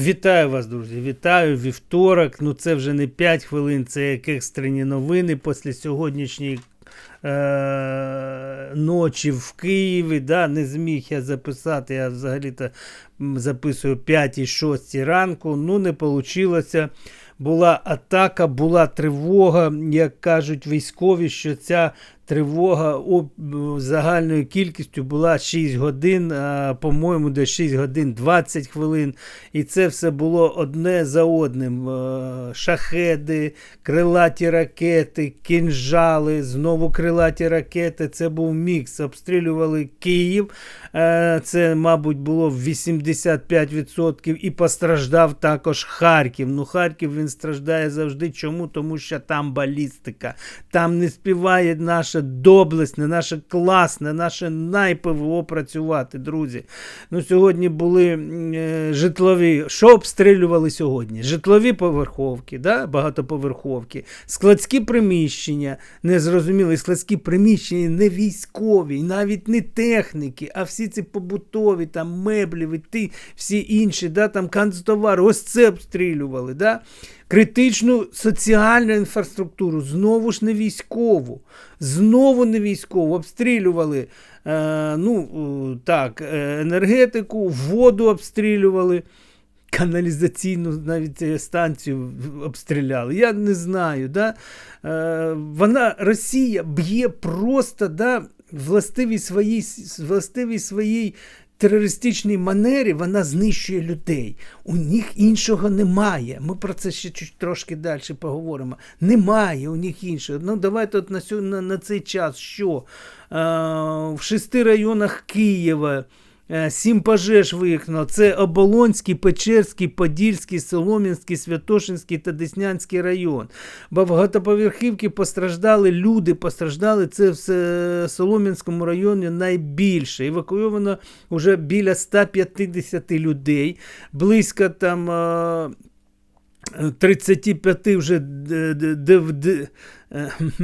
Вітаю вас, друзі! Вітаю вівторок. Ну це вже не 5 хвилин, це як екстрені новини після сьогоднішньої е- ночі в Києві. Да, Не зміг я записати. Я взагалі-то записую 5-6 ранку. Ну, не вийшло. Була атака, була тривога. Як кажуть військові, що ця тривога загальною кількістю була 6 годин, по-моєму, десь 6 годин 20 хвилин. І це все було одне за одним. Е, Шахеди, крилаті ракети, кінжали, знову крилаті ракети. Це був мікс. Обстрілювали Київ. Е, Це, мабуть, було 85%. І постраждав також Харків. Ну, Харків він страждає завжди. Чому? Тому що там балістика. Там не співає наша доблесне, наше класне, наше най-ПВО працювати, друзі. Ну, Сьогодні були е, житлові. Що обстрілювали сьогодні? Житлові поверховки, да? багатоповерховки, складські приміщення, незрозумілі складські приміщення, не військові, навіть не техніки, а всі ці побутові, там меблі, ті, всі інші, да? там канцтовари, ось це обстрілювали. Да? Критичну соціальну інфраструктуру, знову ж не військову, знову не військову, обстрілювали е, ну, е, так, е, енергетику, воду обстрілювали, каналізаційну навіть станцію обстріляли. Я не знаю. Да? Е, вона, Росія б'є просто да, властивій своїй, властивій своїй терористичній манері вона знищує людей. У них іншого немає. Ми про це ще чуть трошки далі поговоримо. Немає у них іншого. Ну давайте от на, на, на цей час що? Е, в шести районах Києва. Е, Сім пожеж виїхало. Це Оболонський, Печерський, Подільський, Солом'янський, Святошинський та Деснянський район. Багатоповерхівки постраждали люди, постраждали це в С- Солом'янському районі найбільше. Евакуйовано вже біля 150 людей, близько там. е, 35 вже д- д- д- д- е,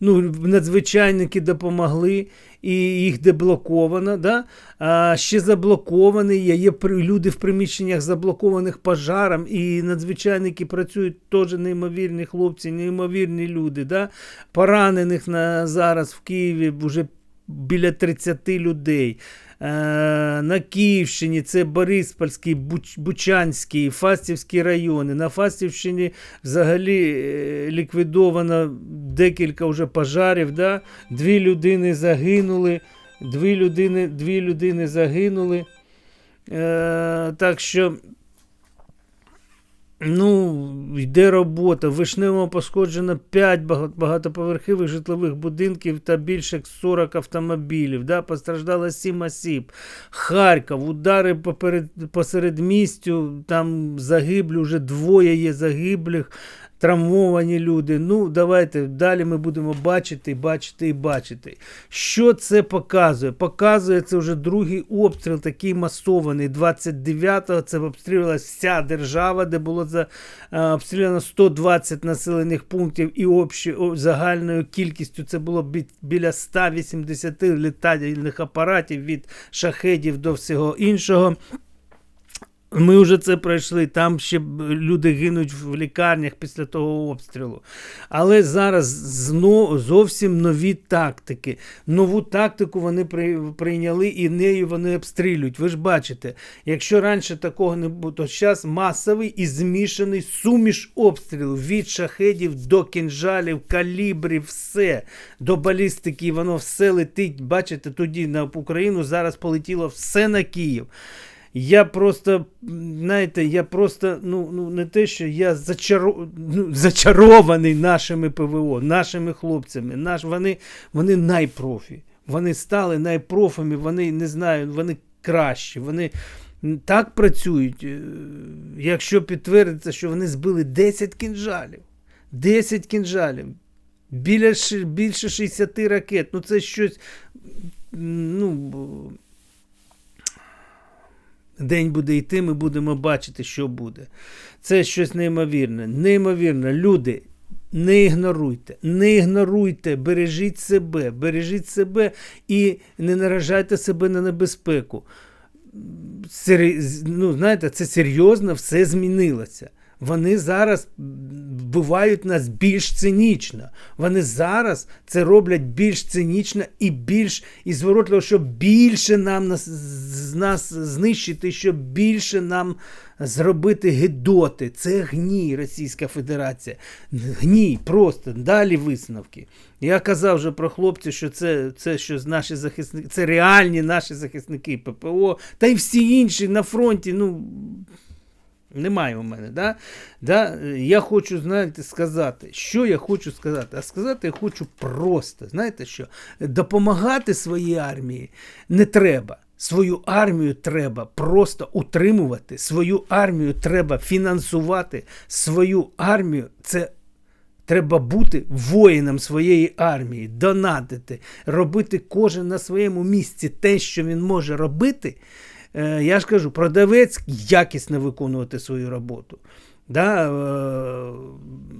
ну, надзвичайники допомогли, і їх деблоковано. Да? А ще заблоковані є люди в приміщеннях заблокованих пожаром, і надзвичайники працюють теж неймовірні хлопці, неймовірні люди. Да? Поранених на, зараз в Києві вже біля 30 людей. Е, На Київщині це Бориспольський, Буч- Бучанський, Фастівський райони. На Фастівщині взагалі е, ліквідовано декілька вже пожарів. Да? Дві людини загинули. Дві людини, дві людини загинули. Е, так що. Ну, йде робота. Вишневому пошкоджено 5 багат- багатоповерхових житлових будинків та більше як 40 автомобілів. Да? Постраждало 7 осіб. Харків, удари поперед, посеред містю, там загиблі, вже двоє є загиблих, травмовані люди. Ну, давайте далі ми будемо бачити, бачити і бачити. Що це показує? Показує це вже другий обстріл, такий масований. 29-го це обстрілювалася вся держава, де було за, е, обстріляно 120 населених пунктів, і общі, загальною кількістю це було бі- біля 180 літальних апаратів від шахедів до всього іншого. Ми вже це пройшли. Там ще люди гинуть в лікарнях після того обстрілу. Але зараз знов, зовсім нові тактики. Нову тактику вони при, прийняли і нею вони обстрілюють. Ви ж бачите, якщо раніше такого не було, то зараз масовий і змішаний суміш обстрілів від шахедів до кінжалів, калібрів, все до балістики. Воно все летить. Бачите, тоді на Україну зараз полетіло все на Київ. Я просто, знаєте, я просто, ну, ну не те, що я зачаро... ну, зачарований нашими ПВО, нашими хлопцями. Наш... Вони, вони найпрофі. Вони стали найпрофами, вони не знаю, вони кращі. Вони так працюють, е, якщо підтвердиться, що вони збили 10 кінжалів. 10 кінжалів. Біля, більше 60 ракет. Ну, це щось. Ну, день буде йти, ми будемо бачити, що буде. Це щось неймовірне. Неймовірне. Люди, не ігноруйте, не ігноруйте, бережіть себе, бережіть себе і не наражайте себе на небезпеку. Сер... ну, знаєте, це серйозно все змінилося. Вони зараз вбивають нас більш цинічно. Вони зараз це роблять більш цинічно і більш і зворотливо, щоб більше нам нас, нас знищити, щоб більше нам зробити гидоти. Це гній Російська Федерація. Гній, просто далі висновки. Я казав вже про хлопців, що це, це що наші захисники, це реальні наші захисники ППО, та й всі інші на фронті. ну... Немає у мене. Да? Да? Я хочу, знаєте, сказати, що я хочу сказати. А сказати я хочу просто, знаєте що? Допомагати своїй армії не треба. Свою армію треба просто утримувати, свою армію треба фінансувати, свою армію це Треба бути воїном своєї армії, донатити, робити кожен на своєму місці те, що він може робити. Е, я ж кажу, продавець якісно виконувати свою роботу. Да, е,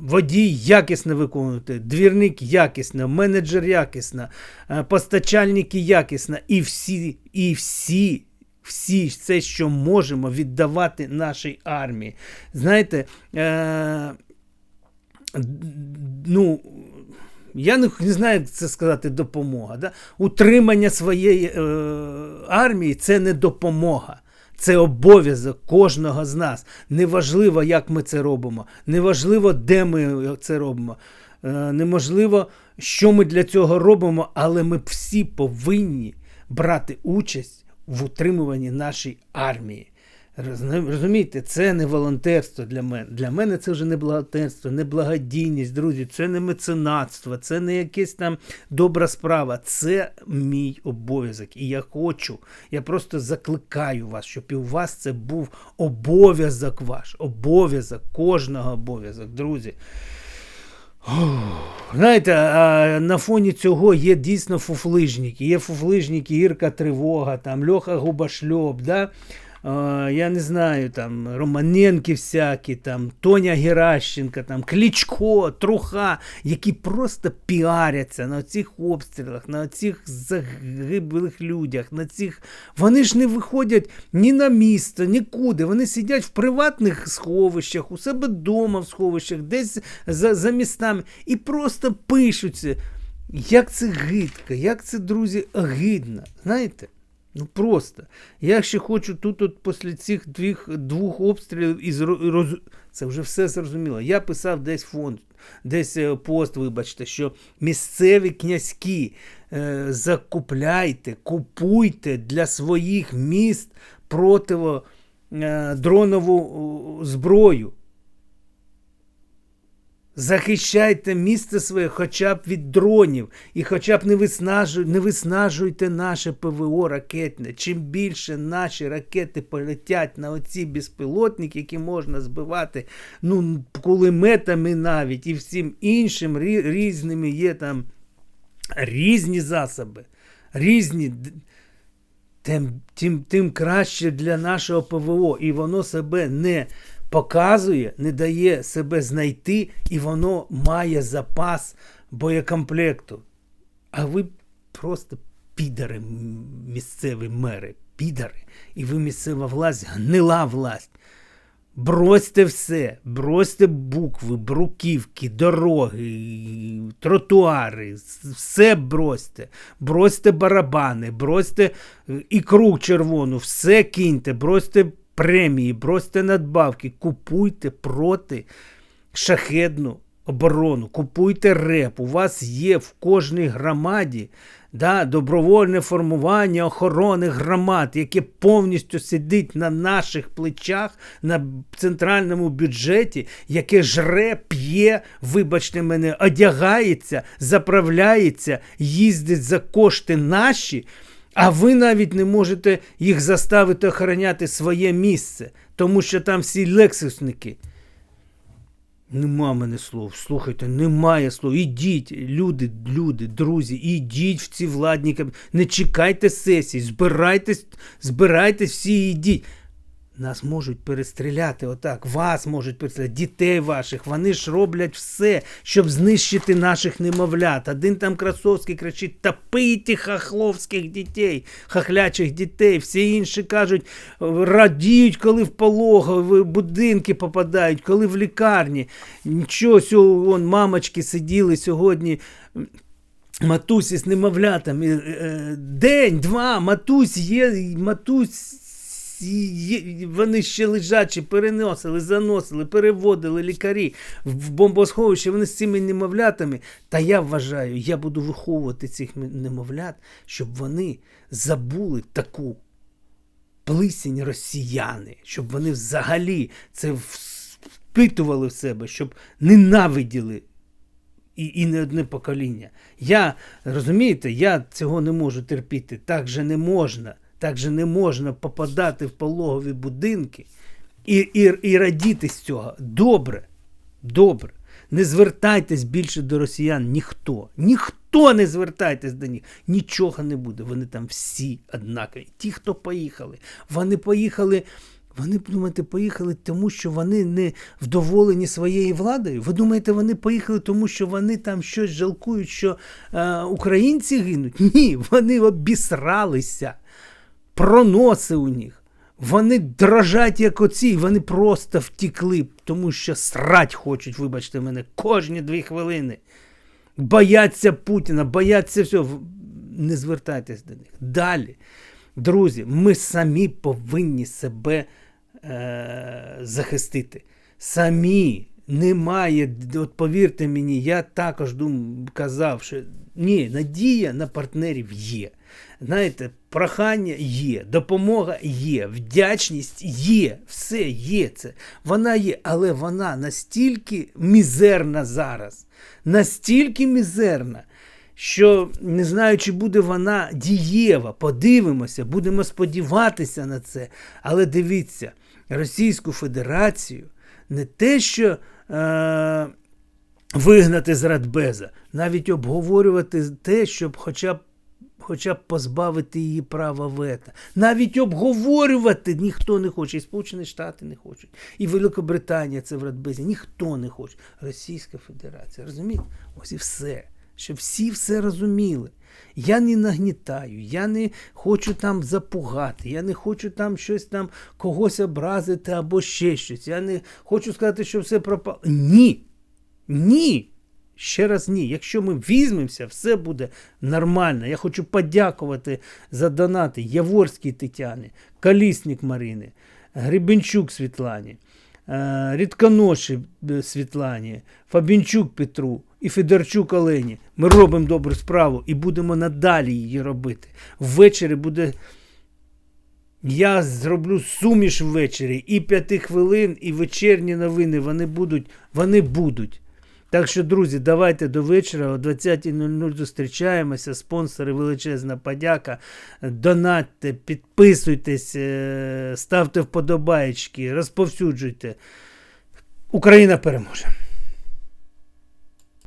водій якісно виконувати, двірник якісно, менеджер якісно, е, постачальники якісно, і всі, і всі. Всі все, що можемо віддавати нашій армії. Знаєте, е, ну, я не, не знаю, як це сказати, допомога. Да? Утримання своєї е, армії це не допомога. Це обов'язок кожного з нас. Неважливо, як ми це робимо, неважливо, де ми це робимо. Е, неможливо, що ми для цього робимо, але ми всі повинні брати участь в утримуванні нашої армії. Розумі- Розумієте, це не волонтерство для мене. Для мене це вже не волонтерство, не благодійність, друзі, це не меценатство, це не якась там добра справа. Це мій обов'язок. І я хочу, я просто закликаю вас, щоб і у вас це був обов'язок ваш, обов'язок, кожного обов'язок, друзі. Знаєте, на фоні цього є дійсно фуфлижники. Є фуфлижники, Ірка Тривога, там, Льоха Губашльоп, да? Я не знаю, там, Романенки всякі, там, Тоня Геращенка, там, Кличко, Труха, які просто піаряться на цих обстрілах, на цих загиблих людях, на цих. Вони ж не виходять ні на місто, нікуди. Вони сидять в приватних сховищах, у себе вдома в сховищах, десь за, за містами і просто пишуться. Як це гидко, як це, друзі, огидно. Знаєте? Ну просто. Я ще хочу тут, от після цих двох, двох обстрілів і роз... це вже все зрозуміло. Я писав десь фонд, десь е, пост, вибачте, що місцеві князькі е, закупляйте, купуйте для своїх міст противодронову е, зброю. Захищайте місце своє хоча б від дронів, і хоча б не, виснажуй, не виснажуйте наше ПВО ракетне. Чим більше наші ракети полетять на оці безпілотники, які можна збивати ну, кулеметами навіть і всім іншим різними є там різні засоби, різні. Тим, тим, тим краще для нашого ПВО, і воно себе не показує, не дає себе знайти, і воно має запас боєкомплекту. А ви просто підари місцеві мери, підари. І ви місцева власть, гнила власть. Бросьте все, бросьте букви, бруківки, дороги, тротуари, все бросьте, бросьте барабани, бросьте е, ікру червону, все киньте, бросьте премії, бросьте надбавки, купуйте проти шахедну оборону, купуйте реп. У вас є в кожній громаді да, добровольне формування охорони громад, яке повністю сидить на наших плечах, на центральному бюджеті, яке жре, п'є, вибачте мене, одягається, заправляється, їздить за кошти наші. А ви навіть не можете їх заставити охороняти своє місце, тому що там всі лексусники. Нема мене слов. Слухайте, немає слов. Ідіть, люди, люди, друзі, ідіть в ці владні кабінети. Не чекайте сесій, збирайтесь, збирайтесь всі ідіть. Нас можуть перестріляти отак, вас можуть перестріляти, дітей ваших. Вони ж роблять все, щоб знищити наших немовлят. Один там Красовський кричить: топийте хахловських дітей, хахлячих дітей. Всі інші кажуть, радіють, коли в пологові будинки попадають, коли в лікарні. Нічого, сьо, вон, мамочки сиділи сьогодні. Матусі з немовлятами. е, е, День, два, матусь є, матусь. Вони ще лежачі, переносили, заносили, переводили лікарі в бомбосховище. Вони з цими немовлятами. Та я вважаю, я буду виховувати цих немовлят, щоб вони забули таку плисінь росіяни, щоб вони взагалі це впитували в себе, щоб ненавиділи і, і не одне покоління. Я розумієте, я цього не можу терпіти. Так же не можна. Так же не можна попадати в пологові будинки і, і, і радіти з цього. Добре, добре. Не звертайтесь більше до росіян ніхто. Ніхто не звертайтесь до них. Нічого не буде. Вони там всі однакові. Ті, хто поїхали, вони поїхали. Вони думаєте, поїхали тому, що вони не вдоволені своєю владою? Ви думаєте, вони поїхали тому, що вони там щось жалкують, що е, українці гинуть? Ні, вони обісралися. Проноси у них. Вони дрожать, як оці, вони просто втікли, тому що срать хочуть, вибачте мене, кожні дві хвилини. Бояться Путіна, бояться всього. Не звертайтесь до них. Далі. Друзі, ми самі повинні себе е- захистити. Самі. Немає, от повірте мені, я також дум, казав, що ні, надія на партнерів є. Знаєте, прохання є, допомога є, вдячність є, все є це. Вона є, але вона настільки мізерна зараз, настільки мізерна, що не знаю, чи буде вона дієва. Подивимося, будемо сподіватися на це. Але дивіться, Російську Федерацію не те, що. Е- Вигнати з Радбеза, навіть обговорювати те, щоб хоча б хоча б позбавити її права вето. Навіть обговорювати ніхто не хоче. І Сполучені Штати не хочуть. І Великобританія це в Радбезі. Ніхто не хоче. Російська Федерація. Розумієте? Ось і все. Щоб всі все розуміли. Я не нагнітаю, я не хочу там запугати, я не хочу там щось там когось образити або ще щось. Я не хочу сказати, що все пропало. Ні. Ні. Ще раз ні. Якщо ми візьмемося, все буде нормально. Я хочу подякувати за донати Яворській Тетяні, Калісник Марини, Гребенчук Світлані, е, Рідконоші е, Світлані, Фабінчук Петру і Федорчук Олені. Ми робимо добру справу і будемо надалі її робити. Ввечері буде. Я зроблю суміш ввечері і п'яти хвилин, і вечірні новини. Вони будуть. Вони будуть. Так що, друзі, давайте до вечора о 20.00 зустрічаємося. Спонсори, величезна подяка. Донатьте, підписуйтесь, е, ставте вподобаєчки, розповсюджуйте. Україна переможе.